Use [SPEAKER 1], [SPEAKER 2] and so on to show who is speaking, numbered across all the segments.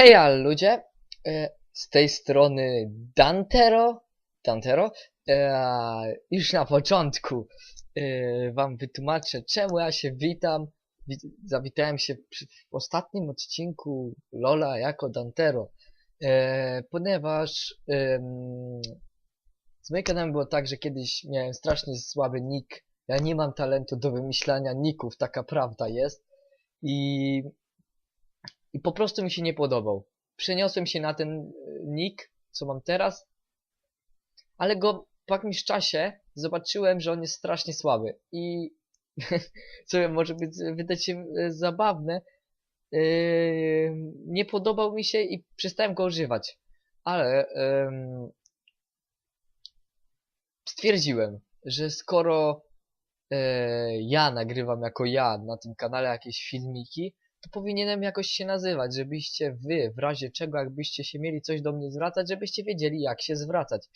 [SPEAKER 1] Heja ludzie, e, z tej strony Dantero, Dantero, e, już na początku e, wam wytłumaczę czemu ja się witam, Wit- zawitałem się w ostatnim odcinku Lola jako Dantero, ponieważ z moim kanałem było tak, że kiedyś miałem strasznie słaby nick, ja nie mam talentu do wymyślania nicków, taka prawda jest. I i po prostu mi się nie podobał. Przeniosłem się na ten y, nick, co mam teraz, ale go po jakimś czasie zobaczyłem, że on jest strasznie słaby i co może być, wydać się y, zabawne, yy, nie podobał mi się i przestałem go używać. Ale ym, stwierdziłem, że skoro yy, ja nagrywam jako ja na tym kanale jakieś filmiki, to powinienem jakoś się nazywać, żebyście wy, w razie czego, jakbyście się mieli coś do mnie zwracać, żebyście wiedzieli, jak się zwracać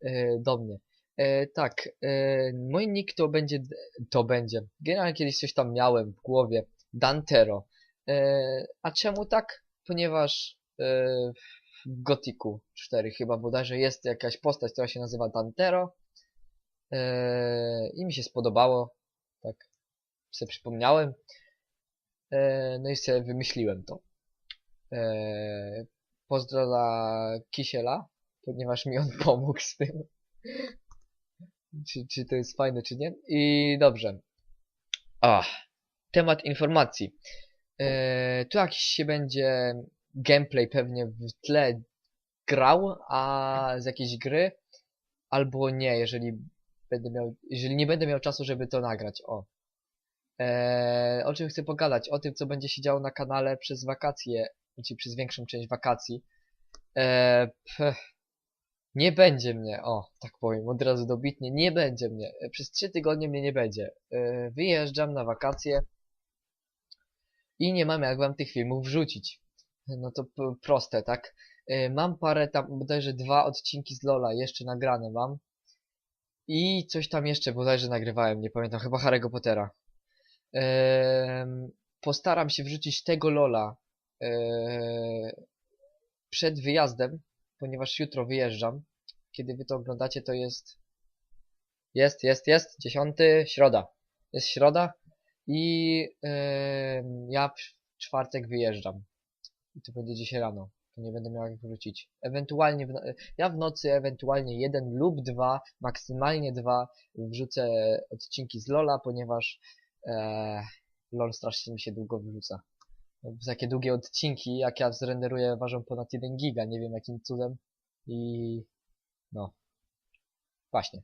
[SPEAKER 1] e, do mnie. E, tak, e, mój nick to będzie, to będzie, generalnie kiedyś coś tam miałem w głowie, Dantero. E, a czemu tak? Ponieważ e, w Gotiku 4 chyba bodajże jest jakaś postać, która się nazywa Dantero e, i mi się spodobało, tak sobie przypomniałem. E, no i sobie wymyśliłem to. E, pozdro dla Kisiela, ponieważ mi on pomógł z tym. czy, czy to jest fajne, czy nie? I dobrze. Ach, temat informacji. E, tu jakiś się będzie gameplay pewnie w tle grał, a z jakiejś gry, albo nie, jeżeli będę miał, jeżeli nie będę miał czasu, żeby to nagrać. O. Eee, o czym chcę pogadać? O tym, co będzie się działo na kanale przez wakacje, czyli przez większą część wakacji. Eee, nie będzie mnie, o, tak powiem, od razu dobitnie, nie będzie mnie. E, Przez trzy tygodnie mnie nie będzie. Eee, wyjeżdżam na wakacje i nie mam jak wam tych filmów wrzucić. No to proste, tak? Eee, mam parę tam, bodajże dwa odcinki z Lola jeszcze nagrane mam. I coś tam jeszcze bodajże nagrywałem, nie pamiętam, chyba Harry'ego Pottera. Postaram się wrzucić tego Lola e, przed wyjazdem, ponieważ jutro wyjeżdżam. Kiedy wy to oglądacie, to jest. Jest, jest, jest. Dziesiąty, środa. Jest środa i em, ja w czwartek wyjeżdżam. I to będzie dzisiaj rano. To nie będę miał jak wrócić. Ewentualnie, w no ja w nocy, ewentualnie jeden lub dwa, maksymalnie dwa wrzucę odcinki z Lola, ponieważ Eee, LOL strasznie mi się długo wyrzuca. Takie długie odcinki, jak ja zrenderuję, ważą ponad 1 giga, nie wiem jakim cudem. I... no. Właśnie.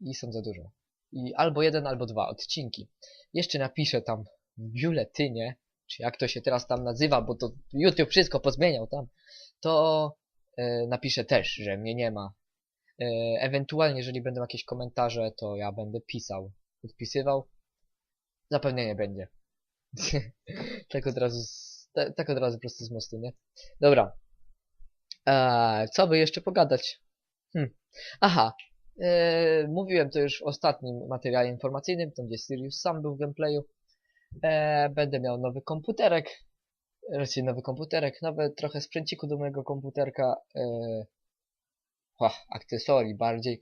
[SPEAKER 1] I są za dużo. I albo jeden, albo dwa odcinki. Jeszcze napiszę tam w biuletynie, czy jak to się teraz tam nazywa, bo to YouTube wszystko pozmieniał tam, to e, napiszę też, że mnie nie ma. E, ewentualnie, jeżeli będą jakieś komentarze, to ja będę pisał podpisywał. Zapewne nie będzie. tak od razu, z, ta, tak od razu prosto z mostu, nie? Dobra. Eee, co by jeszcze pogadać? Hm. Aha. Eee, mówiłem to już w ostatnim materiale informacyjnym, tam gdzie Sirius sam był w gameplayu. Eee, będę miał nowy komputerek. Raczej nowy komputerek, nowe trochę sprzęciku do mojego komputerka. Eee, akcesorii bardziej.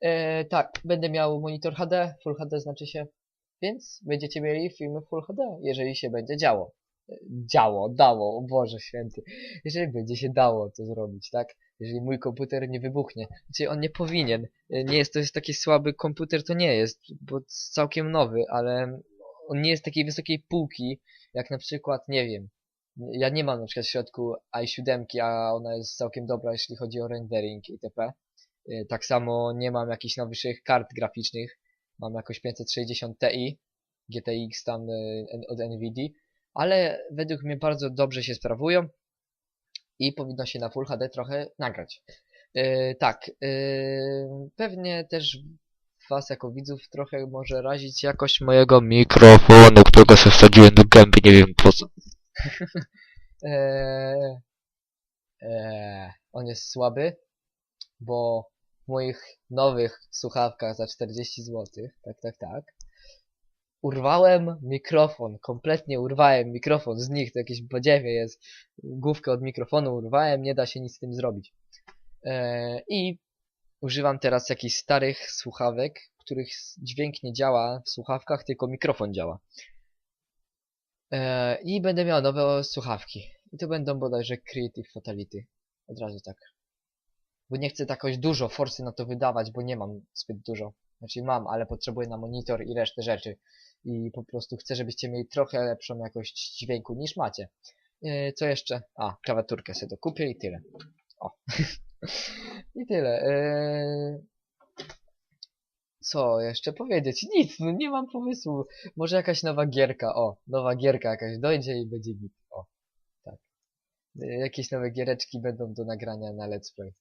[SPEAKER 1] E, tak, będę miał monitor HD, Full HD znaczy się, więc będziecie mieli filmy Full HD, jeżeli się będzie działo. E, Działo, dało, o Boże święty. Jeżeli będzie się dało to zrobić, tak? Jeżeli mój komputer nie wybuchnie. Znaczy on nie powinien. E, Nie jest to jest taki słaby komputer, to nie jest, bo całkiem nowy, ale on nie jest takiej wysokiej półki, jak na przykład, nie wiem, ja nie mam na przykład w środku i7, a ona jest całkiem dobra, jeśli chodzi o rendering itp. Y, Tak samo nie mam jakichś najwyższych kart graficznych. Mam jakoś 560 Ti, GTX tam y, od Nvidia, ale według mnie bardzo dobrze się sprawują i powinno się na Full HD trochę nagrać. Y, tak, y, pewnie też was jako widzów trochę może razić jakość mojego mikrofonu, którego sobie wsadziłem do gęby, nie wiem po co. Eee, eee, on jest słaby, bo moich nowych słuchawkach za 40 zł, tak, tak, tak, urwałem mikrofon, kompletnie urwałem mikrofon z nich, to jakieś badziewie jest, główkę od mikrofonu urwałem, nie da się nic z tym zrobić. E, I używam teraz jakichś starych słuchawek, których dźwięk nie działa w słuchawkach, tylko mikrofon działa. E, I będę miał nowe słuchawki. I to będą bodajże Creative Fatality. Od razu tak. Bo nie chcę tak jakoś dużo forsy na to wydawać, bo nie mam zbyt dużo. Znaczy mam, ale potrzebuję na monitor i resztę rzeczy. I po prostu chcę, żebyście mieli trochę lepszą jakość dźwięku niż macie. E, co jeszcze? A, klawiaturkę sobie dokupię i tyle. O. I tyle. E, co jeszcze powiedzieć? Nic, no nie mam pomysłu. Może jakaś nowa gierka, o, nowa gierka jakaś dojdzie i będzie git, o, tak. Y, Jakieś nowe giereczki będą do nagrania na Let's Play.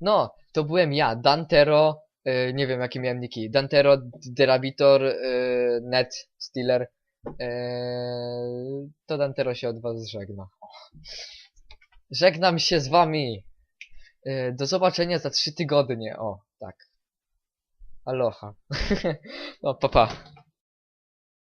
[SPEAKER 1] No, to byłem ja, Dantero, y, nie wiem jakie miałem niki, Dantero, Derabitor, y, Net, Stealer. Y, to Dantero się od was żegna. Żegnam się z wami. Y, do zobaczenia za trzy tygodnie, o, tak. Aloha. no, papa. Pa.